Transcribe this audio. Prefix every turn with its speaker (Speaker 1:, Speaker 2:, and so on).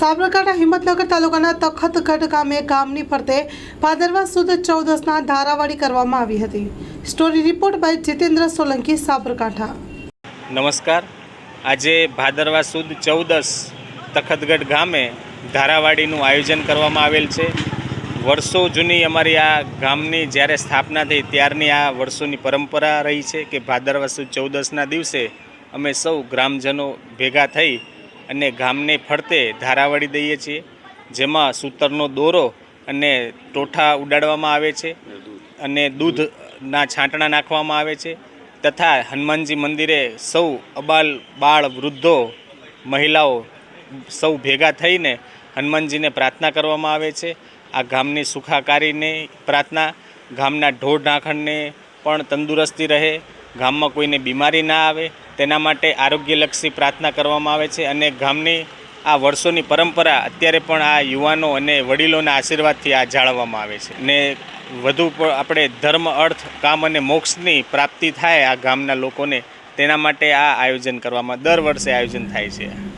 Speaker 1: સાબરકાંઠા હિંમતનગર તાલુકાના તખતગઢ ગામે ગામની ફરતે ભાદરવા સુદ ચૌદસના ધારાવાડી કરવામાં આવી હતી. Story report by Jitendra Solanki, Sabarkantha.
Speaker 2: નમસ્કાર. આજે ભાદરવા સુદ ચૌદસ તખતગઢ ગામે ધારાવાડીનું આયોજન કરવામાં આવેલ છે. વર્ષો જૂની અમારી આ ગામની જ્યારે સ્થાપના થઈ ત્યારની આ વર્ષોની પરંપરા રહી છે કે ભાદરવા સુદ ચૌદસના દિવસે અમે સૌ ગ્રામજનો ભેગા થઈ અને ગામને ફરતે ધારાવાળી દઈએ છીએ, જેમાં સૂતરનો દોરો અને ટોઠા ઉડાડવામાં આવે છે અને દૂધના છાંટણા નાખવામાં આવે છે તથા હનુમાનજી મંદિરે સૌ અબાલ બાળ વૃદ્ધો મહિલાઓ સૌ ભેગા થઈને હનુમાનજીને પ્રાર્થના કરવામાં આવે છે. આ ગામની સુખાકારીને પ્રાર્થના, ગામના ઢોર ઢાંખણને પણ તંદુરસ્તી રહે, ગામમાં કોઈને બીમારી ના આવે તેના માટે આરોગ્યલક્ષી પ્રાર્થના કરવામાં આવે છે અને ગામની આ વર્ષોની પરંપરા અત્યારે પણ આ યુવાનો અને વડીલોના આશીર્વાદથી આ જાળવવામાં આવે છે. ને વધુ આપણે ધર્મ, અર્થ, કામ અને મોક્ષની પ્રાપ્તિ થાય આ ગામના લોકોને, તેના માટે આ આયોજન કરવામાં, દર વર્ષે આયોજન થાય છે.